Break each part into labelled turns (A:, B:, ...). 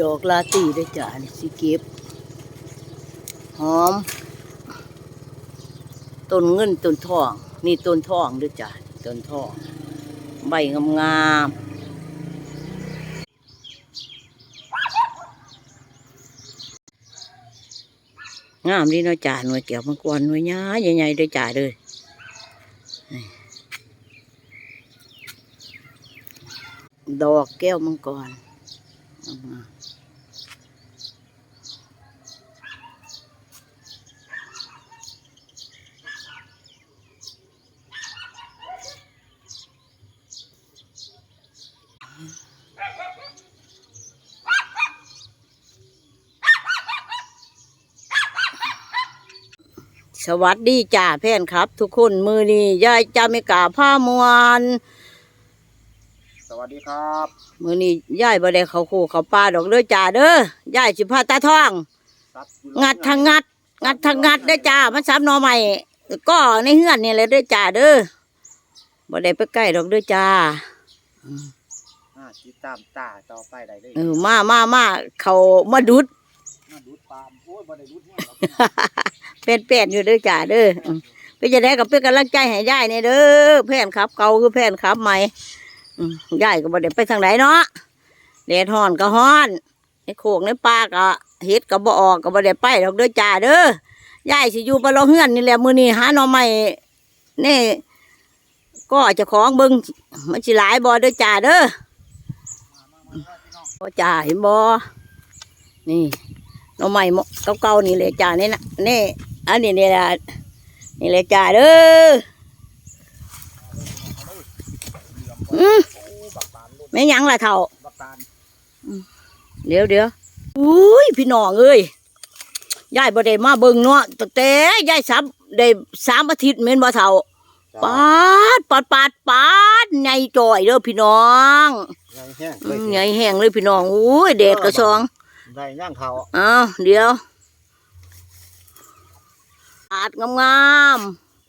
A: ดอกลาตีด้วยจ้านี่สิเก็บ หอม ต้นเงินต้นทอง นี่ต้นทองด้วยจ้าต้นทอง ใบงามๆงามดีเนาะจ้าหน่วยแก้วมังกรหน่วยย้าใหญ่ๆด้วยจ้าเลยดอกแก้วมังกรเอามา สวัสดีจ้าแพนครับ ทุกคนมือนี้ยายจาไม่กล้าผ้ามวน
B: สวัสดีครับ
A: มือนี้ยายบ่ได้เขาคู่เขาปลาดอกเด้อจ้าเด้อยายสิพาตาทอง
B: ครับ
A: งัดทางงัด งัดทางงัดเด้อจ้ามันซ้ำหนอใหม่ก็ในเฮือนนี่แหละเด้อจ้าเด้อบ่ได้ไปใกล้ดอกเด้อจ้า
B: อ่าติดตามตาต่อไปได้เลย
A: เออมามามาเขามาดุด
B: มา ดูดปาล์มโอ้ยบ่ได้ดูดแห้งหรอก
A: เป็นแป้นอยู่เด้อจ้าเด้ออืมไปจะได้กับเป็นกำลังใจให้ยายนี่เด้อแผ่นครับ เก่าคือแผ่นครับใหม่อืมยายก็บ่ได้ไปทางไหนเนาะแดดฮ้อนก็ฮ้อนในโขกในป่าก็เฮ็ดก็บ่ออกก็บ่ได้ไปดอกเด้อจ้าเด้อยายสิอยู่บ่รอเฮือนนี่แหละมื้อนี้หาหน่อไม้นี่ ก็เจะของเบิ่งมันสิหลายบ่เด้อจ้าเด้อบ่จ้าเห็นบ่นี่ น่อไม้เก่าๆนี่แหละจ้านี่นะนี่อันนี้นี่แหละนี่แหละจ้าเด้ออืม
B: โอ้บักปาล์มรุ่น
A: แม่หยังล่ะเท่า
B: บักตาล
A: เดี๋ยวเดี๋ยวอุ้ยพี่น้องเอ้ยยายบ่ได้มาเบิ่งเนาะตั้งแต่ยายซับได้สามอาทิตย์แม่นบ่เท่าปาดปาดปาดปาดใหญ่จ่อยเด้อพี่น้อง
B: ใหญ่แห้ง
A: อื
B: เลย
A: มใหญ่แห้งเลยพี่น้องอุ้ยเด็ดกระซอง
B: ได้ย่างเขา
A: อ้าวเดี๋ยวปาดงาม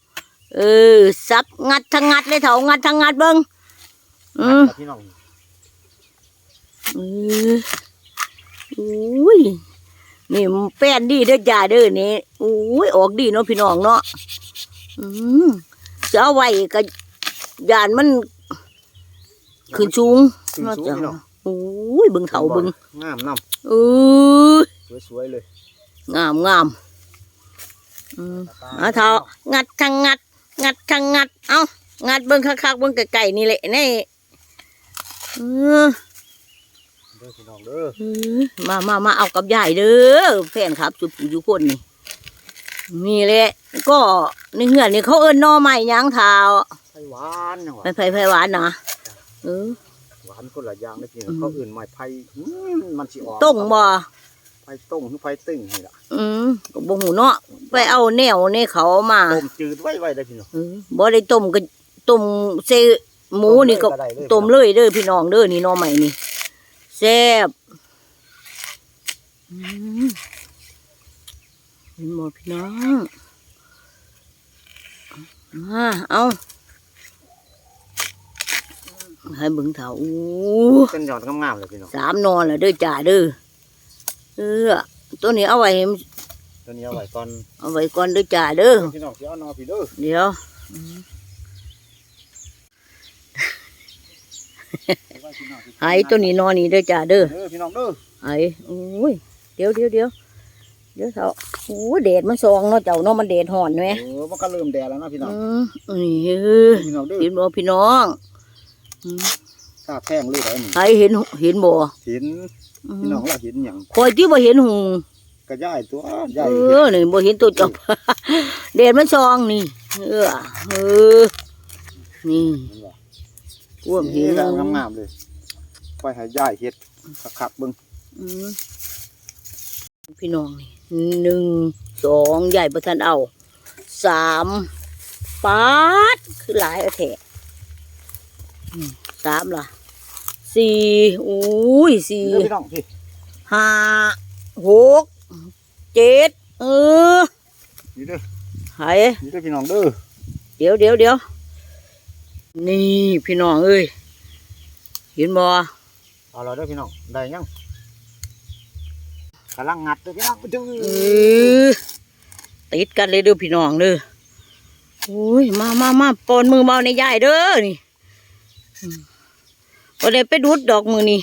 A: ๆเออซับงัดทั้งงัดเลยเท่างัดทั้งงัดเบิ่งอืม
B: พี่น้อง
A: เอออุ้ยนี่มันแป้นดีเด้อจ้าเด้อนี่อุ้ยออกดีเนาะพี่น้องเนาะอืมจะเอาไว้ก็ยานมันขึ้นสูง
B: ขึ้น
A: เนาะ
B: สูง
A: จ้ะ
B: พี่น้อง
A: อุ้ยเบิ่งเถาเบิ่ง
B: งามน้
A: เออำ
B: สวยๆเลย
A: งามงามอืมเอาเถางัดทางงัด งัดทางงัด เอางัดเบิ่งคักๆเบิ่งไก่ๆนี่แหละนี่เออ
B: เด้อพี่น้องเด้อ
A: เออมามามาเอากับยายเด้อแฟนครับสุผู้อยู่คนนี่นี่แหละก็ในเหือนนี่เขาเอิ้นหนอใหม่ยางเท้า
B: ไผ่หวานนะหวา
A: ไปไผไผหวานนะเออ
B: หวานคนละอย่างเลยพี่น้
A: อื
B: อง
A: ม
B: เขาอื่นไม้ไผ่อืมมันสิออก
A: ต้งบ่
B: ไผ่ต้งหรือไผ่ตึงนี่ล่ะ
A: อืมก็บ่หูเนาะไปเอาแนวนี่เขามา
B: ต้มจืดไว้ไว้ได้พี่น้อง
A: เออบ่ได้ต้มก็ต้มเซหมูนี่ก็
B: ได้เลย
A: ต้มเลยเด้อพี่น้องเด้อนี่หนอใหม่นี่แซ่บอืมเห็นหมดพี่น้องมาเอา ให้เบิ่งเถาอู้
B: เป็นยอดงามๆเลยพี่น้อง
A: สามนอนแล้วเด้อจ่าเด้อเออตัวนี้เอาไว้ให้
B: ตัวนี้เอาไว้ก่อน
A: เอาไว้ก่อนเด้อจ่าเด้อ
B: พี่น้องสิเอานอพี่เด้อ
A: เดี๋ยว
B: ไว้พี่น้องสิ
A: ไอ้ตัวนี้นอนนี่เด้อจ่าเด้อ
B: เด้อพี่น้องเด้อ
A: ไอ้โอ้ยเดี๋ยวเดี๋ยวเดี๋ยวเดี๋ยวเถาโอ้ยแดดมันซองเนาะเจ้าเนาะมันแดดห่อนไหม
B: เออมันก็เริ่มแดดแล้วนะพี่น้อง
A: อืมนี่เออ
B: พี่น้องเด้อ
A: เห็นบ่พี่น้อง อืม
B: กล้าแท่งเลยเหรอนี่
A: ไอ้เห็นเห็นบ่
B: เห็น
A: อื
B: พี่
A: ม
B: น้องเราเห็นอย่าง
A: คอยที่บ่เห็นหุง
B: กระย่ายตัวใหญ่
A: เออนี่บ่เห็นตัวจบแดดมันซองนี่ เออเออนี่
B: เห็นบ่
A: กวมเห็น
B: นี่งามงามๆเลยไปให้ย่ายเฮ็ดคักๆเบิ่ง
A: อืมพี่น้องนี่หนึ่งสองใหญ่ประทันเอาสามปาดคือหลายเอาแถะอืม สามล่ะสี่อุ้ยสี่
B: เด้อพี่น้องพี่
A: ห้าหกเจ็ดเออ
B: นี่เด้อ
A: ไห
B: นี่เด้อพี่น้องเด้อ
A: เดี๋ยวเดี๋ยวเดี๋ยวนี่พี่น้องเอ้ยเห็นบ่
B: เอาเราเด้อพี่น้องได้ยังกำลังงัดเลยพี่น้องไปดู
A: เออติดกันเลยเด้อพี่น้องเด้อโอ้ยมามามาปอนมือเบาในยายเด้อนี่อืม บ่ได้ไปดูดดอกมือนี่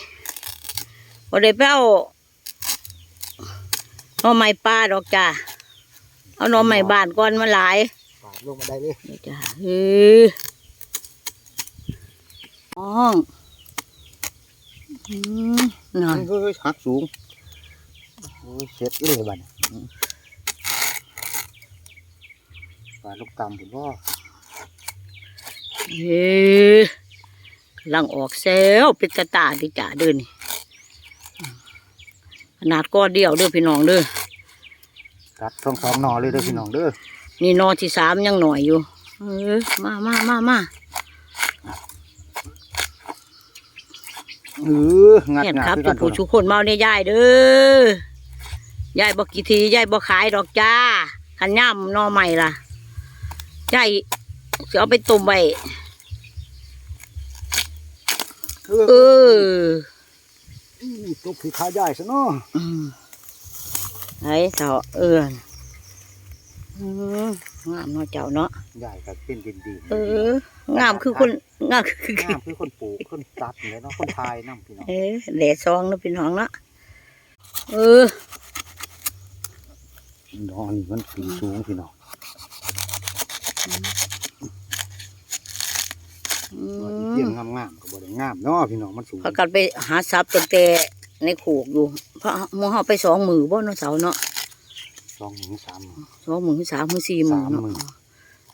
A: บ่ได้ไปเอาเอาไม้ปลาดอกจ้าเอาหน่อไม้บ้านก่อนมาหลาย
B: ปาดลงมาได้เลย
A: นี่จ้าเออน้องอืมนั่น
B: เฮ้ยหักสูงโอ้ยเสร็จเลยบัดนี้ปาดลูกตำผมว่า
A: เฮ้กำ ลังออกเซลเป็นกระตาดิจ่าเดินนี่ขนาดก้อนเดียวเด้อพี่น้องเด้อ
B: ตัดสองสองหนอเลยเด้อพี่น้องเด้อ
A: นี่นอที่สามยังหน่อยอยู่ เออมามามามา
B: เอองัด
A: เห็น
B: งัด
A: ครับ
B: คือ
A: จุ
B: กัน
A: ผู้ชุกคนเมาเนี่ยยายเด้อยายบอกกี่ทียายบอกขายดอกจ้าขันย่ำหนอใหม่ล่ะยายจะเอาไปต้มไว้
B: เออ
A: เออ
B: ตกคือขาใหญ่ซะเนาะ
A: อืมไอ้เต่าเอออืมงามเนาะเจ้าเนาะ
B: ใหญ่กับเป็นดินดี
A: เอองามคือคนงามคือ
B: งามคือคนปลูกคนตัดเลยเนาะคนทายน้ำพี่น้อง
A: เออแหล่ซองเนาะพี่น้องเนาะเออ
B: ดอกนี่มันสีสูงพี่น้อง
A: อื
B: ว่าสิ
A: ม
B: เยี่ยงงามๆก็บ่ได้งามเนาะพี่น้องมันสูง
A: พากันไปหาซับตั้งแต่ในโขกอยู่เพราะหมูเฮาไปสองมือบ่เนาะเสาเนาะ
B: สองหนึ่งสาม
A: สองมือสามมือสี่มือ
B: สาม
A: เนาะ
B: มื้อ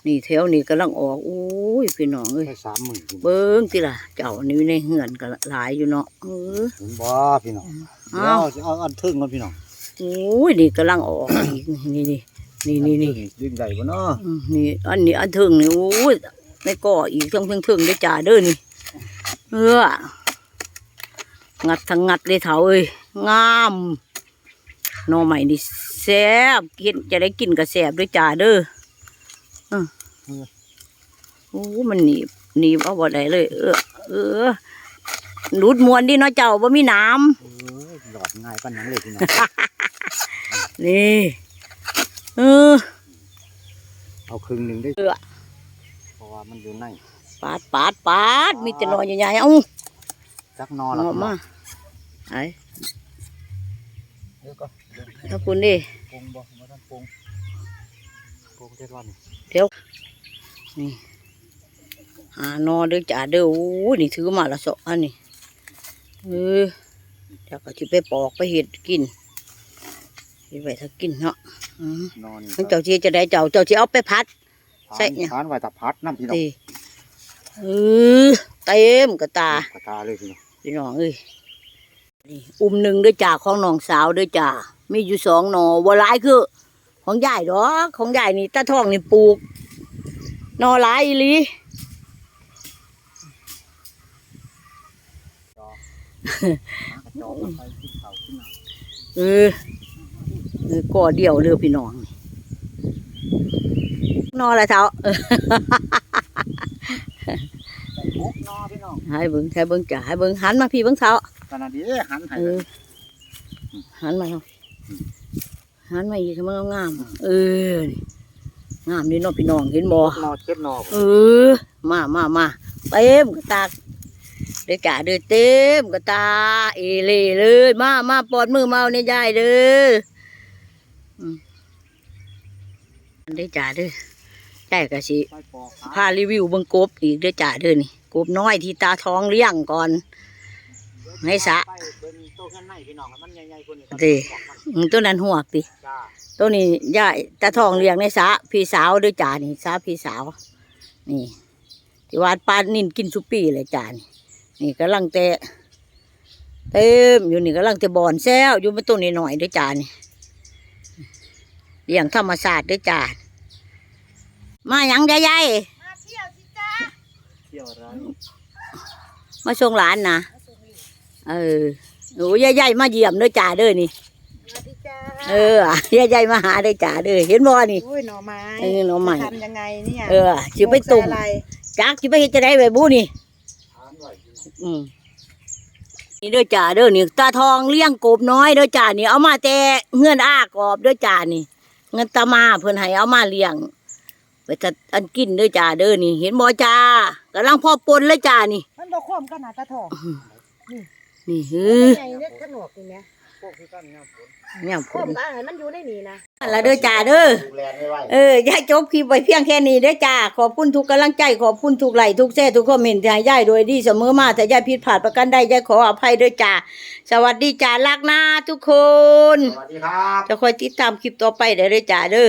A: นี่แถวนี้กำลังออกโอ้ยพี่น้องเอ้ย
B: ได้สามหมื่น
A: เบิ้งติล่ะเจ้านี่ในเหือนก็หลายอยู่เนาะเออ
B: เห็นบ่พี่น้อง
A: อ้าว
B: เดี๋ยวจะเอาอันทึ่งก่อนพี่น้อง
A: โอ้ยนี่กำลังออกอีกนี่นี่นี่นี่นี่
B: ดึงได้บ่เนาะ
A: อืมนี่อันนี้อันถึงนี่โอ้ย ในก่ออีกทั้งทั้งถึงได้จ่าเด้อนี่เอองัดทั้งงัดเลยเถาเอ้ยงามหน่อใหม่นี่แซ่บกินจะได้กินกับแซ่บด้วยจ่าเด้ออืมโอ้มันหนีบหนีบเอาบ่ได้เลย เออ เออหลุดมวนดิเนาะเจ้าบ่มีน้
B: เออหลอดง่ายปานนั้นเลยพี่น้องำ
A: นี่เออ
B: เอาครึ่งหนึงได้
A: เออ
B: เพราะ ว่ามันอยู่ใน
A: ปาดปาดปาดมีแต่หน่อใหญ่ๆเอ้า
B: จักหนอ
A: ห
B: ละ
A: น่อ
B: พี่น้
A: มา
B: อง
A: ไอ้
B: เดี๋ยวก็
A: ถ้าคุณดิ
B: ปรุงบ่บ่ทันปรุงปรุงได้ร้อน
A: นี่หาหนอเด้อจ่าเด้อโอ้ยนี่ถือมาละสองอันนี้เออเดี๋ยวก็จะไปปอกไปเห็ดกินเห็ดไว้ถ้ากินเนาะอืม
B: นอน
A: มันเจ้าจีจะได้เจ้าเจ้าจีเอาไปพัด ใส่เนี่ย
B: ทานไว้ตะพัดน้ำพี่น้อง
A: ตีเออเต็มกระตา
B: กระตาเลยพี่น้อง
A: พี่น้องเอ้ยนี่อุ้มหนึ่งเด้วยจ่าของน้องสาวเด้วยจ่ามีอยู่สองหนอวัวร้ายคือ ของยายดอกของยายนี่ตาทองนี่ปลูกหนอหลายอีหลี
B: กระจอกมันไปกินข้าวกินน้ำ
A: เออเออก่อเดียวเด้อพี่น้องน อละเท้าเออ
B: ได้ปุ๊บนอพี่น้อง
A: ให้เบิ้งให้เบิ้งจ่าให้เบิ้งหันมาพี่เบิ้งเท้า
B: ขนาดนี้หันให้
A: เออหันมาเนาะหันมาอีกให้มันงามๆเออนี่งามนี่เนาะพี่น้องเห็นบ่
B: นอเจ็ดนอ
A: เออมามามาเต็มกระตาเด้อจ่าเด้อเต็มกระตา เอเล่เลยมามาปอดมือเมาเนี่ยยายเด้ออืมเด้อจ่าเด้อ ใจกะสิ
B: ไปปอกขา
A: พารีวิวเบิ่งกบอีกเด้อจ่าเด้อนี่กบน้อยที่ตาท้องเลี้ยงก่อนให้สะ
B: ไปเป็นโตขึ้นในพี่น้องมันใหญ่ๆกว่านี้
A: เด้อืมตัวนั้นหัวกติ
B: จ้า
A: ตัวนี้ยายตาทองเลี้ยงในสระพี่สาวเด้วยจ่านี่สาพี่สาว นี่ที่วาดปลานินกินสุปีเลยจ่านี่นี่กำลังแต่เต็มอยู่นี่กำลังแต่บอนแซวอยู่เป็นต้นนี้หน่อยๆเด้วยจ่านี่เลี้ยงธรรมศาสตร์เด้วยจ่า มาหยังยายยาย
B: เที่ยวร้าน
A: มาส่งหลานนะเออโอ้ยายยายมาเยี่ยมเด้วยจ่าเด้อนี่
C: สวัสดีจ้า
A: เออยายยายมาหาเด้วยจ่าเด้อเห็นบ่นี่
C: โอ้ยหน่อไม้
A: เออหน่อไม้
C: จะทำยังไงเนี่ย
A: เออสิไปตุ่ม
C: ใส่อะไร
A: จักสิไปเฮ็ดจะได้ไว้บูนี่
B: ถามหน่อย
A: อืมนี่เด้อจ่าเด้อนี่ตาทองเลี้ยงกบน้อยเด้อจ่านี่เอามาแต่เงื่อนอ้ากอบเด้อจ่านี่ เงินตามาเพิ่นให้เอามาเลี้ยง ไปจะอันกินเด้อจ่าเด้อนี่ เห็นบ่จ่ากำลังพอปนเลยจ่านี่
C: มันบ่คว่ำกันหนาตาทอง
A: นี่ฮือ
C: ใหญ่เล็กขนวกนี่แหม
B: พวกคือกันเนี่ยผล
A: เนี่ยผ
C: คว่ำ
A: ล
C: ตาให้มันอยู่ในนี่นะ
A: ละเด้อจ่าเด้อ
B: ดูแลไม่ไหว
A: เอออย่าจบคลิปไว้เพียงแค่นี้เด้อจ้า ขอบคุณทุกกำลังใจ ขอบคุณทุกไลค์ทุกแซ่ทุกคอมเมนต์ที่ให้ยายโดยดีเสมอมาแต่ยายผิดพลาดประกันใดยายขออภัยเด้อจ้า สวัสดีจ้ารักนะทุกคน
B: สวัสดีครับ
A: จะคอยติดตามคลิปต่อไปเด้อเด้อจ้าเด้อ